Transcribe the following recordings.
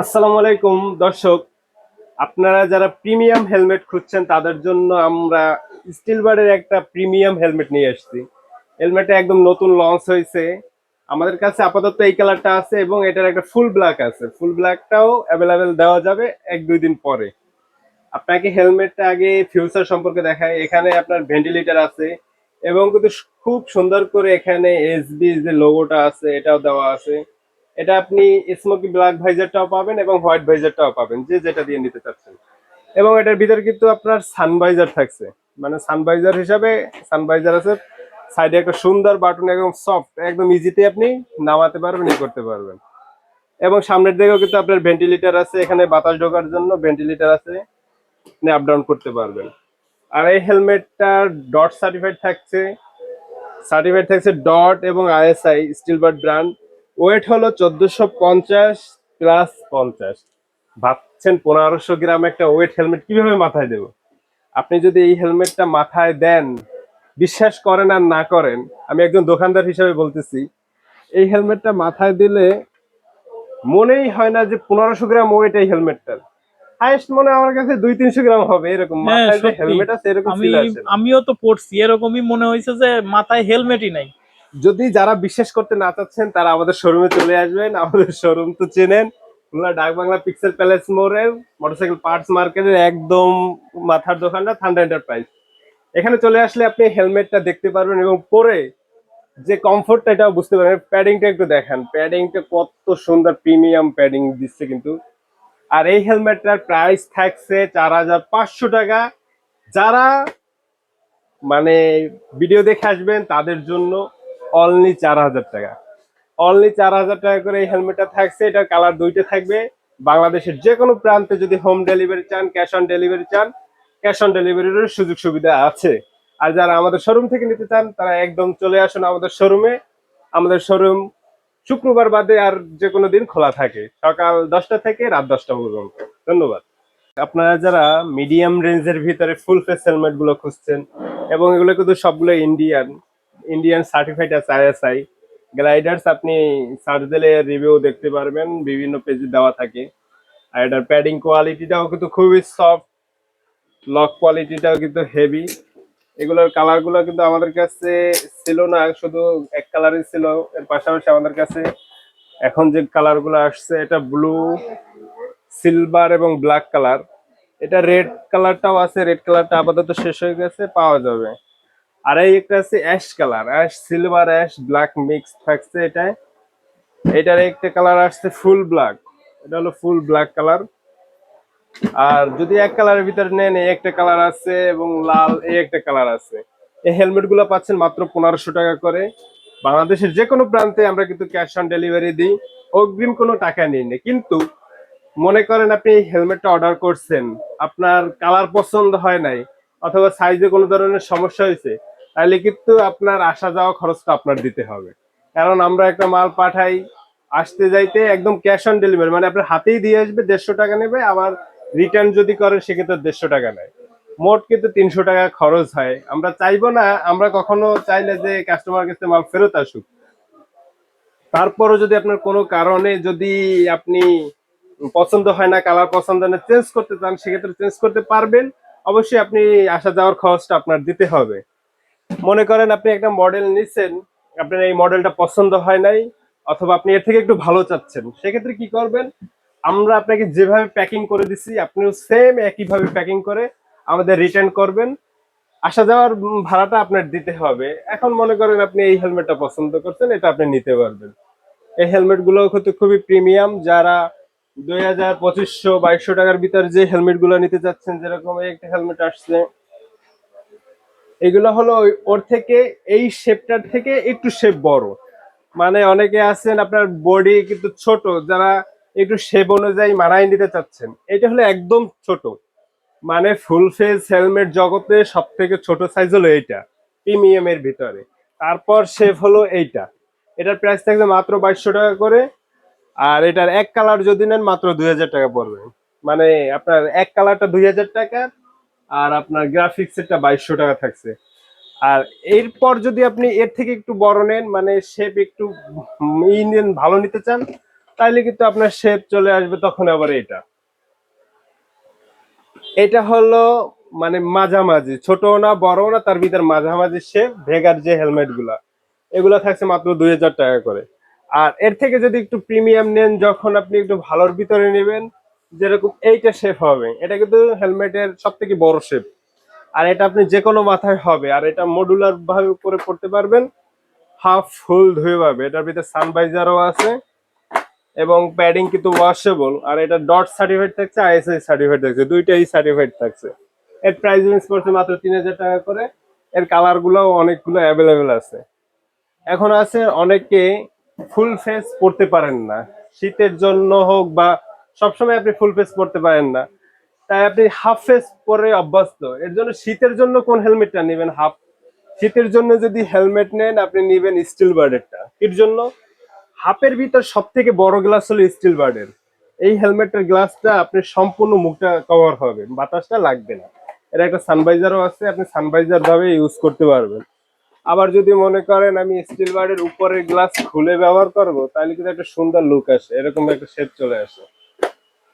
আসসালামু আলাইকুম, দর্শক। আপনারা যারা প্রিমিয়াম হেলমেট খুঁজছেন, তাদের জন্য আমরা স্টিল বার্ডের একটা প্রিমিয়াম হেলমেট নিয়ে এসেছি হেলমেটটা একদম নতুন লঞ্চ হয়েছে। আমাদের কাছে আপাতত এই কালারটা আছে এবং এটার একটা ফুল ব্ল্যাক আছে। ফুল ব্ল্যাকটাও অ্যাভেলেবেল দেওয়া যাবে এক দুই দিন পরে। আপনাকে হেলমেটটা আগে ফিউচার সম্পর্কে দেখায় এখানে আপনার ভেন্টিলেটর আছে এবং কিন্তু খুব সুন্দর করে এখানে এসবি যে লোগোটা আছে, এটাও দেওয়া আছে। এটা আপনি স্মোকি ব্ল্যাক ভাইজারটাও পাবেন এবং হোয়াইট ভাইজারটাও পাবেন, যে যেটা দিয়ে নিতে চাচ্ছেন। এবং এটার ভিতরে কিন্তু আপনার সানভাইজার থাকছে। মানে সানভাইজার হিসাবে সানভাইজার আছে সাইডে একটা সুন্দর বাটন একদম সফট একদম ইজিতে আপনি নামাতে পারবেন, ই করতে পারবেন। এবং সামনের দিকেও কিন্তু আপনার ভেন্টিলেটর আছে, এখানে বাতাস ঢোকার জন্য ভেন্টিলেটর আছে, আপনি আপ ডাউন করতে পারবেন। আর এই হেলমেটটার ডট সার্টিফাইড থাকছে সার্টিফাইড থাকছে ডট এবং আইএসআই স্টিলবার্ড ব্র্যান্ড ওয়েট হলো চোদ্দশো পঞ্চাশ প্লাস পঞ্চাশ। ভাবছেন পনেরোশো গ্রাম একটা ওয়েট হেলমেট কীভাবে মাথায় দেব? আপনি যদি এই হেলমেটটা মাথায় দেন বিশ্বাস করেন আর না করেন আমি একজন দোকানদার হিসেবে বলতেছি এই হেলমেটটা মাথায় দিলে মনেই হয় না যে পনেরোশো গ্রাম ওয়েট এই হেলমেটটার। হাইস্ট মনে আমার কাছে দুই তিনশো গ্রাম হবে এরকম হ্যাঁ, মাথায় যে হেলমেট আছে এরকম। আমিও তো পড়ছি এরকমই মনে হয়েছে যে মাথায় হেলমেটই নাই। যদি যারা বিশ্বাস করতে না চাচ্ছেন, তারা আমাদের শোরুমে চলে আসবেন। আমাদের শোরুম তো চেনেন। খুলনা ডাক বাংলা পিক্সেল প্যালেস মোড়ে মোটরসাইকেল পার্টস মার্কেটের একদম মাথার দোকানটা থান্ডার এন্টারপ্রাইজ এখানে চলে আসলে আপনি হেলমেটটা দেখতে পারবেন এবং পরে যে কমফোর্টটা এটাও বুঝতে পারবেন। প্যাডিংটা একটু দেখান। প্যাডিংটা কত সুন্দর প্রিমিয়াম প্যাডিং দিচ্ছে কিন্তু। আর এই হেলমেটটার প্রাইস থাকছে চার হাজার পাঁচশো টাকা। যারা মানে ভিডিও দেখে আসবেন, তাদের জন্য অনলি চার হাজার টাকা। অনলি চার হাজার টাকা করে এই হেলমেটটা থাকছে, এটার কালার দুইটা থাকবে। বাংলাদেশের যে কোনো প্রান্তে যদি হোম ডেলিভারি চান ক্যাশ অন ডেলিভারি চান ক্যাশ অন ডেলিভারির সুযোগ সুবিধা আছে। আর যারা আমাদের শোরুম থেকে নিতে চান, তারা একদম চলে আসুন আমাদের শোরুমে আমাদের শোরুম শুক্রবার বাদে আর যে কোনো দিন খোলা থাকে। সকাল দশটা থেকে রাত দশটা পর্যন্ত। ধন্যবাদ। আপনারা যারা মিডিয়াম রেঞ্জের ভিতরে ফুল ফেস হেলমেটগুলো খুঁজছেন, এবং এগুলো কিন্তু সবগুলো ইন্ডিয়ান ইন্ডিয়ান সার্টিফাইড আছে আইএসআই গ্লাইডার্স আপনি সার্চ দিলে রিভিউ দেখতে পারবেন, বিভিন্ন পেজে দেওয়া থাকে। আর এটার প্যাডিং কোয়ালিটিটাও কিন্তু খুবই সফট লক কোয়ালিটিটাও কিন্তু হেভি এগুলোর কালারগুলো কিন্তু আমাদের কাছে ছিল না, শুধু এক কালারই ছিল। এর পাশাপাশি আমাদের কাছে এখন যে কালারগুলো আসছে, এটা ব্লু সিলভার এবং ব্ল্যাক কালার এটা রেড কালারটাও আছে রেড কালারটা আপাতত শেষ হয়ে গেছে, পাওয়া যাবে। আর এই একটা আছে ash colour ash silver ash black mix থাকছে এটায় এটার একটা কালার আসছে ফুল ব্ল্যাক এটা হলো ফুল ব্ল্যাক কালার আর যদি এক কালারের ভিতরে নেন, এই একটা কালার আছে এবং লাল, এই একটা কালার আছে। এই হেলমেটগুলো পাচ্ছেন মাত্র পনেরোশো টাকা করে। বাংলাদেশের যে কোনো প্রান্তে আমরা কিন্তু ক্যাশ অন ডেলিভারি দিই, অগ্রিম কোনো টাকা নিই না। কিন্তু মনে করেন আপনি এই হেলমেটটা অর্ডার করছেন, আপনার কালার পছন্দ হয় নাই, অথবা সাইজে কোনো ধরনের সমস্যা হয়েছে তাহলে কিন্তু আপনার আসা যাওয়া খরচটা আপনার দিতে হবে। কারণ আমরা একটা মাল পাঠাই, আসতে যাইতে একদম ক্যাশ অন ডেলিভারি মানে আপনার হাতেই দিয়ে আসবে, দেড়শো টাকা নেবে, আবার রিটার্ন যদি করেন, সেক্ষেত্রে দেড়শো টাকা নেয়। মোট কিন্তু তিনশো টাকা খরচ হয়। আমরা চাইব না, আমরা কখনো চাইলে যে কাস্টমার কাছে মাল ফেরত আসুক। তারপরও যদি আপনার কোনো কারণে যদি আপনি পছন্দ হয় না কালার পছন্দ না চেঞ্জ করতে চান, সেক্ষেত্রে চেঞ্জ করতে পারবেন। অবশ্যই আপনি আসা যাওয়ার খরচটা আপনার দিতে হবে। মনে করেন আপনি একটা মডেল নিচ্ছেন আপনার এই মডেলটা পছন্দ হয় নাই, অথবা আপনি এর থেকে একটু ভালো চাচ্ছেন, সেক্ষেত্রে কি করবেন? আমরা আপনাকে যেভাবে প্যাকিং করে দিছি, আপনিও সেম একইভাবে প্যাকিং করে আমাদের রিটার্ন করবেন। আসা যাওয়ার ভাড়াটা আপনার দিতে হবে। এখন মনে করেন আপনি এই হেলমেটটা পছন্দ করছেন, এটা আপনি নিতে পারবেন। এই হেলমেটগুলো কিন্তু খুবই প্রিমিয়াম যারা দুই হাজার পঁচিশশো, বাইশশো টাকার ভিতরে যে হেলমেটগুলো নিতে চাচ্ছেন, যেরকম একটা হেলমেট আসছে এগুলো হলো ওর থেকে এই শেপটার থেকে একটু শেপ বড়। মানে অনেকে আছেন আপনার বডি কিন্তু ছোট, যারা একটু শেপ অনুযায়ী মানায় নিতে চাচ্ছেন। এটা হলো একদম ছোট। মানে ফুল ফেস হেলমেট জগতে সব থেকে ছোট সাইজ হলো এইটা প্রিমিয়াম এর ভিতরে। তারপর শেপ হলো এইটা। এটার প্রাইস থাকবে মাত্র বাইশশো টাকা করে। আর এটার এক কালার যদি নেন মাত্র দুই হাজার টাকা পড়বে। মানে আপনার এক কালারটা দুই হাজার টাকা আর আপনার গ্রাফিক্স এরটা বাইশশো টাকা থাকছে। আর এরপর যদি আপনি এর থেকে একটু বড় নেন মানে শেপ একটু ই নেন ভালো নিতে চান, তাইলে কিন্তু আপনার শেপ চলে আসবে তখন আবার এটা। এটা হলো মানে মাঝামাঝি ছোট না বড় না, তার ভিতর মাঝামাঝি শেপ ভেগার যে হেলমেটগুলা, এগুলো থাকছে মাত্র দুই হাজার টাকা করে। আর এর থেকে যদি একটু প্রিমিয়াম নেন, যখন আপনি একটু ভালোর ভিতরে নেবেন যেরকম এইটা শেপ হবে। এটা কিন্তু হেলমেটের সব থেকে বড় শেপ আর এটা আপনি যে কোনো মাথায় হবে। আর এটা মডুলার ভাবে করে পড়তে পারবেন। হাফ ফুল ধুয়ে পাবে। এটার ভিতরে সানভাইজারও আছে। এবং প্যাডিং কিন্তু ওয়াশেবল আর এটা ডট সার্টিফাইড থাকছে আইএসআই সার্টিফাইড থাকছে। দুইটাই সার্টিফাইড থাকছে। এর প্রাইস রেঞ্জ পড়ছে মাত্র তিন হাজার টাকা করে। এর কালারগুলো অনেকগুলো অ্যাভেলেবেল আছে। এখন আছে অনেকে ফুল ফেস পড়তে পারেন না। শীতের জন্য হোক বা সবসময় আপনি ফুল ফেস পড়তে পারেন না। তাই আপনি হাফ ফেস পরে অভ্যস্ত। এর জন্য শীতের জন্য কোন হেলমেটটা নেবেন? হাফ শীতের জন্য যদি হেলমেট নেন, আপনি নেবেন স্টিল বার্ডেরটা এর জন্য হাফের ভিতর সব থেকে বড় গ্লাস হলো স্টিল বার্ডের এই হেলমেটের গ্লাসটা আপনি সম্পূর্ণ মুখটা কভার হবে। বাতাসটা লাগবে না। এর একটা সানভাইজারও আছে। আপনি সানভাইজার ভাবে ইউজ করতে পারবেন। আবার যদি মনে করেন আমি স্টিল বার্ডের উপরের গ্লাস খুলে ব্যবহার করব, তাহলে কিন্তু একটা সুন্দর লুক আসে। এরকম একটা শেপ চলে আসে।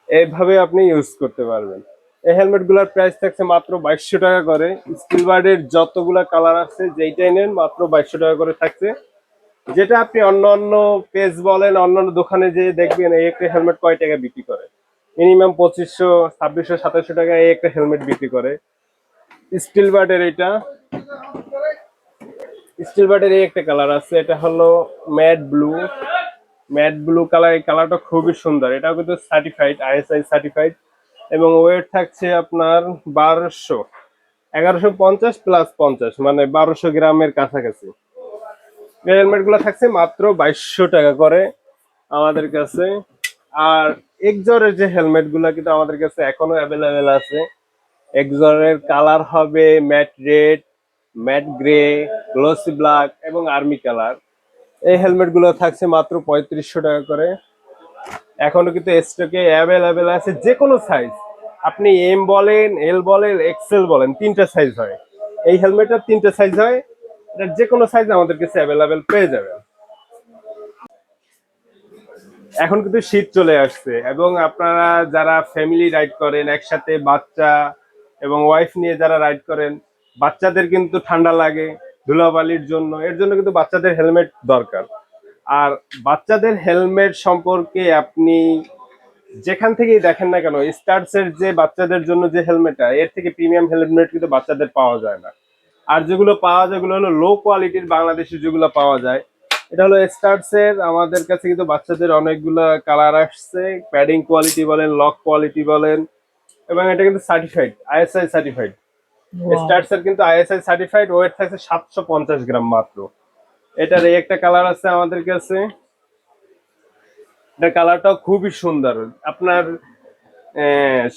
এইভাবে আপনি ইউজ করতে পারবেন। এই হেলমেটগুলার প্রাইস থাকছে মাত্র বাইশশো টাকা করে। স্টিল বার্ডের যতগুলা কালার আছে, যেইটাই নেন মাত্র বাইশশো টাকা করে থাকছে। যেটা আপনি অন্য অন্য পেজ বলেন অন্যান্য দোকানে যে দেখবেন, এই একটা হেলমেট কয় টাকা বিক্রি করে? মিনিমাম পঁচিশশো, ছাব্বিশশো, সাতাশশো টাকা এই একটা হেলমেট বিক্রি করে। স্টিল বার্ডের এটা স্টিল বার্ডের এই একটা কালার আছে, এটা হলো matte blue matte blue colour, এই কালারটা খুবই সুন্দর। এটাও কিন্তু সার্টিফাইড আইএসআই সার্টিফাইড এবং ওয়েট থাকছে আপনার বারোশো, এগারোশো পঞ্চাশ প্লাস পঞ্চাশ মানে বারোশো গ্রামের কাছাকাছি। হেলমেটগুলো থাকছে মাত্র বাইশশো টাকা করে আমাদের কাছে। আর এক্সরের যে হেলমেটগুলো কিন্তু আমাদের কাছে এখনও অ্যাভেলেবেল আছে। এক্সরের কালার হবে matte red matte grey glossy black এবং আর্মি কালার এই হেলমেটগুলো থাকছে মাত্র পঁয়ত্রিশশো টাকা করে। এখনও কিন্তু স্টকে অ্যাভেলেবেল আছে যে কোনো সাইজ আপনি এম বলেন এল বলেন এক্সেল বলেন, তিনটা সাইজ হয়। এই হেলমেটের তিনটা সাইজ হয়। এটা যে কোনো সাইজ আমাদের কাছে অ্যাভেলেবেল পেয়ে যাবেন। এখন কিন্তু শীত চলে আসছে এবং আপনারা যারা ফ্যামিলি রাইড করেন, একসাথে বাচ্চা এবং ওয়াইফ নিয়ে যারা রাইড করেন, বাচ্চাদের কিন্তু ঠান্ডা লাগে। ধুলাবালির জন্য, এর জন্য কিন্তু বাচ্চাদের হেলমেট দরকার। আর বাচ্চাদের হেলমেট সম্পর্কে আপনি যেখান থেকেই দেখেন না কেন স্টার্টস এর যে বাচ্চাদের জন্য যে হেলমেটটা, এর থেকে প্রিমিয়াম হেলমেট কিন্তু বাচ্চাদের পাওয়া যায় না। আর যেগুলো পাওয়া যায় ওগুলো হলো লো কোয়ালিটির বাংলাদেশে যেগুলো পাওয়া যায়, এটা হলো স্টার্টস এর আমাদের কাছে কিন্তু বাচ্চাদের অনেকগুলো কালার আসছে প্যাডিং কোয়ালিটি বলেন লক কোয়ালিটি বলেন, এবং এটা কিন্তু সার্টিফাইড আইএসআই সার্টিফাইড স্টার্টস এর কিন্তু আইএসআই সার্টিফাইড ওয়েট থাকছে সাতশো পঞ্চাশ গ্রাম মাত্র। এটার এই একটা কালার আছে আমাদের কাছে। এটা কালারটাও খুবই সুন্দর। আপনার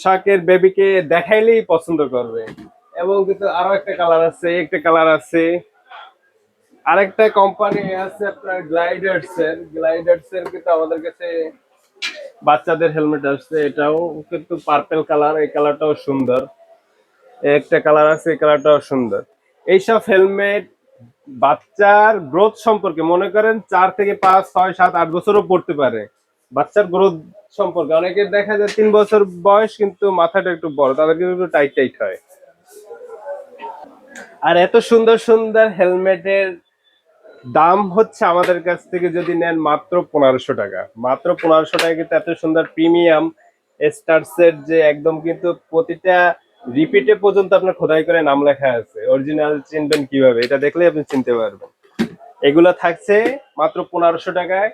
শাকের বেবিকে দেখাইলেই পছন্দ করবে। এবং কিন্তু আরও একটা কালার আছে একটা কালার আছে। আরেকটা কোম্পানি আছে আপনার গ্লাইডার্স এর। গ্লাইডার্স এর কিন্তু আমাদের কাছে বাচ্চাদের হেলমেট আসছে এটাও কিন্তু পার্পেল কালার এই কালারটাও সুন্দর। একটা কালার আছে, এই কালারটাও সুন্দর। এইসব হেলমেট বাচ্চার গ্রোথ সম্পর্কে মনে করেন চার থেকে পাঁচ, ছয়, সাত, আট বছরও পড়তে পারে। বাচ্চার গ্রোথ সম্পর্কে অনেকে দেখা যায় তিন বছর বয়স, কিন্তু মাথাটা একটু বড় তাদের কিন্তু একটু টাইট টাইট হয়। আর এত সুন্দর সুন্দর হেলমেটের দাম হচ্ছে আমাদের কাছ থেকে যদি নেন মাত্র পনেরোশো টাকা। মাত্র পনেরোশো টাকা কিন্তু এত সুন্দর প্রিমিয়াম স্টার্সের যে একদম কিন্তু প্রতিটা রিপিটে পর্যন্ত আপনার খোদাই করে নাম লেখা আছে। অরিজিনাল চিনবেন কীভাবে? এটা দেখলে আপনি চিনতে পারবেন। এগুলো থাকছে মাত্র পনেরোশো টাকায়।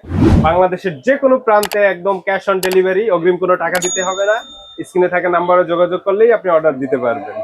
বাংলাদেশের যে কোনো প্রান্তে একদম ক্যাশ অন ডেলিভারি অগ্রিম কোনো টাকা দিতে হবে না। স্ক্রিনে থাকা নাম্বারে যোগাযোগ করলেই আপনি অর্ডার দিতে পারবেন।